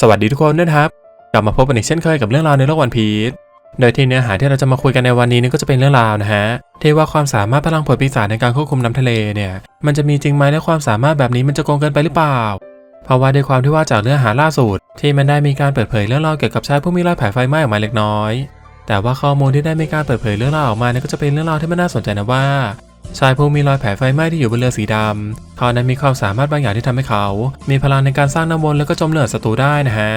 สวัสดีทุกคนด้วยนะครับกลับมาพบกันอีกเช่นเคยกับเรื่องราวในโลกวันพีชโดยที่เนื้อหาที่เราจะมาคุยกันในวันนี้นี่ก็จะเป็นเรื่องราวนะฮะที่ว่าความสามารถพลังผลปีศาจในการควบคุมน้ำทะเลเนี่ย มันจะมีจริงไหมและความสามารถแบบนี้มันจะโกงเกินไปหรือเปล่า เพราะว่าด้วยความที่ว่าจากเนื้อหาล่าสุด ที่มันได้มีการเปิดเผยเรื่องราวเกี่ยวกับชายผู้มีรอยแผลไฟไหม้ออกมาเล็กน้อย แต่ว่าข้อมูลที่ได้มีการเปิดเผยเรื่องราวออกมาเนี่ยก็จะเป็นเรื่องราวที่มันน่าสนใจนะว่า ชายผู้มีรอยแผลไฟไหม้ที่อยู่บนเรือสีดำเขานั้นมีความสามารถบางอย่างที่ทำให้เขา มีพลังในการสร้างน้ำวนแล้วก็จมเหลือศัตรูได้นะฮะ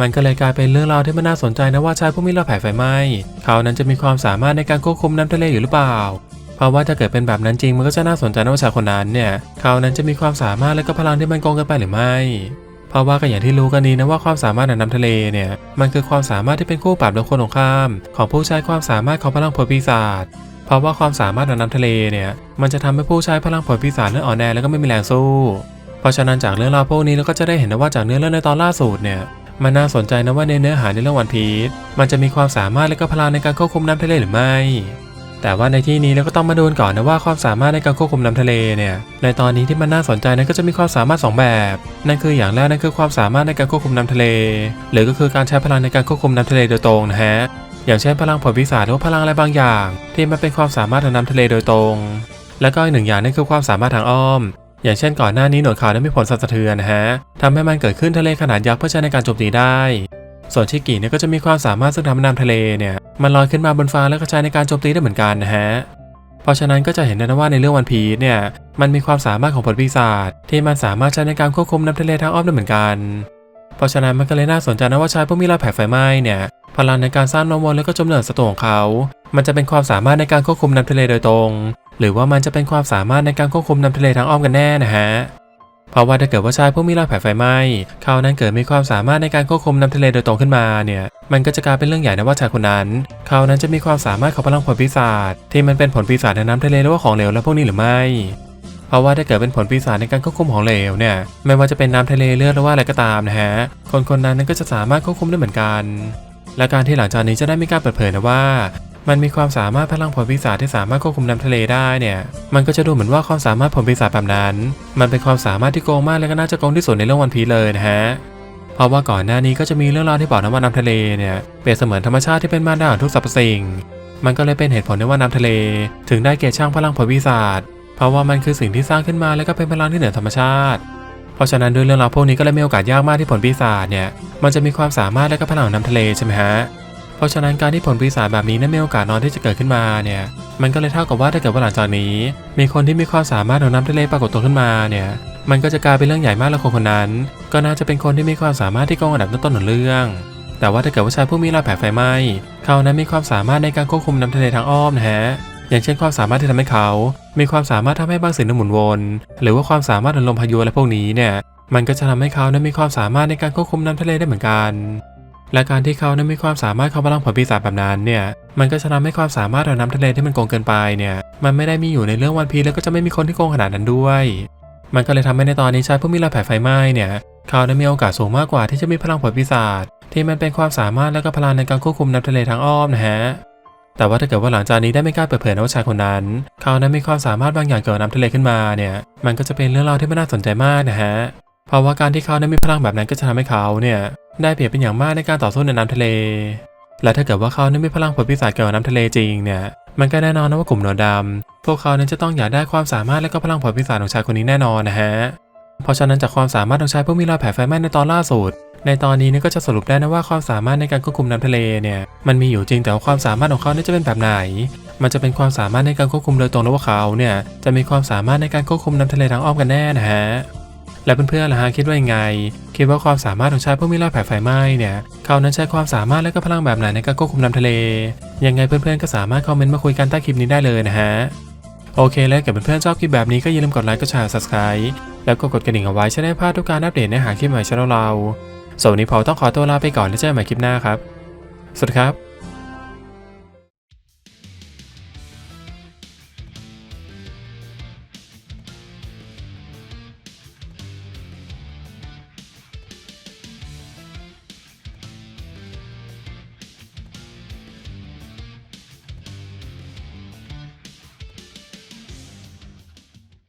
มันก็เลยกลายเป็นเรื่องราวที่มันน่าสนใจนะว่าชายผู้มีรอยแผลไฟไหม้เขานั้นจะมีความสามารถในการควบคุมน้ำทะเลอยู่หรือเปล่าเพราะว่าถ้าเกิดเป็นแบบนั้นจริงมันก็จะน่าสนใจนะว่าชายคนนั้นเนี่ยเขานั้นจะมีความสามารถและก็พลังที่มันโกงกันไปหรือไม่ เพราะว่าก็อย่างที่รู้กันดีนะว่าความสามารถในน้ำทะเลเนี่ยมันคือความสามารถที่เป็นคู่ปรับและคนของข้าม ของผู้ใช้ความสามารถของพลังผลปีศาจ เพราะว่าความสามารถในน้ำทะเลเนี่ยมันจะทำให้ผู้ใช้พลังผลปีศาจนั้นอ่อนแอแล้วก็ไม่มีแรงสู้ เพราะฉะนั้นจากเรื่องราวพวกนี้เราก็จะได้เห็นนะว่าจากเนื้อเรื่องในตอนล่าสุดเนี่ยมันน่าสนใจนะว่าในเนื้อหาในเรื่องวันพีชมันจะมีความสามารถและก็พลังในการควบคุมน้ำทะเลหรือไม่ แต่ว่าในที่นี้เราก็ต้องมาดูกันก่อนนะว่าความสามารถในการควบคุมน้ำทะเลเนี่ยในตอนนี้ที่มันน่าสนใจนั้นก็จะมีความสามารถสองแบบ นั่นคืออย่างแรกนั่นคือความสามารถในการควบคุมน้ำทะเล หรือก็คือการใช้พลังในการควบคุมน้ำทะเลโดยตรงนะฮะ อย่างเช่นพลังผลพิศาจหรือว่าพลังอะไรบางอย่าง ที่มันเป็นความสามารถทางน้ำทะเลโดยตรง แล้วก็อีกหนึ่งอย่างนั่นคือความสามารถทางอ้อม อย่างเช่นก่อนหน้านี้หนวดขาวนั้นมีผลสั่นสะเทือนนะฮะทำให้มันเกิดขึ้นทะเลขนาดยักษ์เพื่อใช้ในการโจมตีได้ ส่วนชิกิเนี่ยก็จะมีความสามารถซึ่งทำน้ำทะเลเนี่ยมันลอยขึ้นมาบนฟ้าแล้วก็ใช้ในการโจมตีได้เหมือนกันนะฮะเพราะฉะนั้นก็จะเห็นได้นะว่าในเรื่องวันพีชเนี่ยมันมีความสามารถของผลปีศาจที่มันสามารถใช้ในการควบคุมน้ำทะเลทางอ้อมได้เหมือนกัน เพราะฉะนั้นมันก็เลยน่าสนใจนะว่าชายผู้มีรอยแผลไฟไหม้เนี่ย พลังในการสร้างน้ำวนแล้วก็จมเหลือศัตของเขา มันจะเป็นความสามารถในการควบคุมน้ำทะเลโดยตรง หรือว่ามันจะเป็นความสามารถในการควบคุมน้ำทะเลทางอ้อมกันแน่นะฮะเพราะว่าถ้าเกิดว่าชายผู้มีรอยแผลไฟไหม้เขานั้นเกิดมีความสามารถในการควบคุมน้ำทะเลโดยตรงขึ้นมาเนี่ย มันก็จะกลายเป็นเรื่องใหญ่นะว่าชายคนนั้น เขานั้นจะมีความสามารถของพลังผลปีศาจที่มันเป็นผลปีศาจในน้ำทะเลหรือว่าของเหลวและพวกนี้หรือไม่เพราะว่าถ้าเกิดเป็นผลปีศาจในการควบคุมของเหลวเนี่ยไม่ว่าจะเป็นน้ำทะเลเลือดหรือว่าอะไรก็ตามนะฮะคนคนนั้นนั้นก็จะสามารถควบคุมได้เหมือนกัน และการที่หลังจากนี้จะได้มีการเปิดเผยนะว่า มันมีความสามารถพลังผลปีศาจที่สามารถควบคุมน้ำทะเลได้เนี่ย มันก็จะดูเหมือนว่าความสามารถผลปีศาจแบบนั้น มันเป็นความสามารถที่โกงมากและก็น่าจะโกงที่สุดในเรื่องวันพีเลยนะฮะเพราะว่าก่อนหน้านี้ก็จะมีเรื่องราวที่บอกนะว่าน้ำทะเลเนี่ยเปรียบเสมือนธรรมชาติที่เป็นมารดาของทุกสรรพสิ่ง มันก็เลยเป็นเหตุผลที่ว่าน้ำทะเล ถึงได้เกียดช่างพลังผลปีศาจเพราะว่ามันคือสิ่งที่สร้างขึ้นมาและก็เป็นพลังที่เหนือธรรมชาติ ราะฉะนั้นด้วยเรื่องราวพวกนี้ก็เลยมีโอกาสยากมากที่ผลปีศาจเนี่ยมันจะมีความสามารถและก็พลังของน้ำทะเลใช่ไหมฮะเพราะฉะนั้นการที่ผลปีศาจแบบนี้นั้นมีโอกาสน้อยที่จะเกิดขึ้นมาเนี่ยมันก็เลยเท่ากับว่าถ้าเกิดว่าหลังจากนี้ มีคนที่มีความสามารถของน้ำทะเลปรากฏตัวขึ้นมาเนี่ยมันก็จะกลายเป็นเรื่องใหญ่มากแล้วคนคนนั้น ก็น่าจะเป็นคนที่มีความสามารถที่โกงอันดับต้นๆของเรื่อง แต่ว่าถ้าเกิดว่าชายผู้มีรอยแผลไฟไหม้เขานั้นมีความสามารถในการควบคุมน้ำทะเลทางอ้อมนะฮะอย่างเช่นความสามารถที่ทำให้เขา มีความสามารถทำให้บางสิ่งนั้นหมุนวน หรือว่าความสามารถของลมพายุอะไรพวกนี้เนี่ยมันก็จะทำให้เขานั้นมีความสามารถในการควบคุมน้ำทะเลได้เหมือนกัน และการที่เขานั้นมีความสามารถเของพลังผลปีศาจแบบนั้นเนี่ยมันก็จะทำให้ความสามารถของน้ำทะเลที่มันโกงเกินไปเนี่ยมันไม่ได้มีอยู่ในเรื่องวันพีแล้วก็จะไม่มีคนที่โกงขนาดนั้นด้วย มันก็เลยทำให้ในตอนนี้ชายผู้มีรอยแผลไฟไหม้เนี่ยเขาได้มีโอกาสสูงมากกว่าที่จะมีพลังผลปีศาจที่มันเป็นความสามารถและก็พลังในการควบคุมน้ำทะเลทางอ้อมนะฮะ แต่ว่าถ้าเกิดว่าหลังจากนี้ได้ไม่กล้าเปิดเผยนะว่าชายคนนั้น เขานั้นมีความสามารถบางอย่างเกี่ยวกับน้ำทะเลขึ้นมาเนี่ย มันก็จะเป็นเรื่องราวที่ไม่น่าสนใจมากนะฮะ เพราะว่าการที่เขานั้นมีพลังแบบนั้นก็จะทำให้เขาเนี่ยได้เปรียบเป็นอย่างมากในการต่อสู้ในน้ำทะเล และถ้าเกิดว่าเขานั้นมีพลังผลปีศาจเกี่ยวกับน้ำทะเลจริงเนี่ยมันก็แน่นอนนะว่ากลุ่มหนวดดำพวกเขานั้นจะต้องอยากได้ความสามารถและก็พลังผลปีศาจของชายคนนี้แน่นอนนะฮะ เพราะฉะนั้นจากความสามารถของชายผู้มีรอยแผลไฟไหม้ในตอนล่าสุด ในตอนนี้เนี่ยก็จะสรุปได้นะว่าความสามารถในการควบคุมน้ำทะเลเนี่ยมันมีอยู่จริงแต่ว่าความสามารถของเขาเนี่ยจะเป็นแบบไหน มันจะเป็นความสามารถในการควบคุมโดยตรงหรือว่าเขาเนี่ยจะมีความสามารถในการควบคุมน้ำทะเลทางอ้อมกันแน่นะฮะและเพื่อนๆล่ะฮะคิดว่ายังไง คิดว่าความสามารถของชายผู้มีรอยแผลไฟไหม้เนี่ยเขานั้นใช้ความสามารถและก็พลังแบบไหนในการควบคุมน้ำทะเล ยังไงเพื่อนๆก็สามารถคอมเมนต์มาคุยกันใต้คลิปนี้ได้เลยนะฮะโอเคแล้วกิดเพื่อนๆชอบคลิปแบบนี้ก็อย่าลืมกดไลค์กดแชร์ subscribe แล้วก็กดกระดิ่งเอาไว้จะได้พลาดทุกการอัปเดตเนื้อหาคลิปใหม่ช่องเรา ส่วนวันนี้ผมต้องขอตัวลาไปก่อนแล้วเจอกันใหม่คลิปหน้าครับ สวัสดีครับ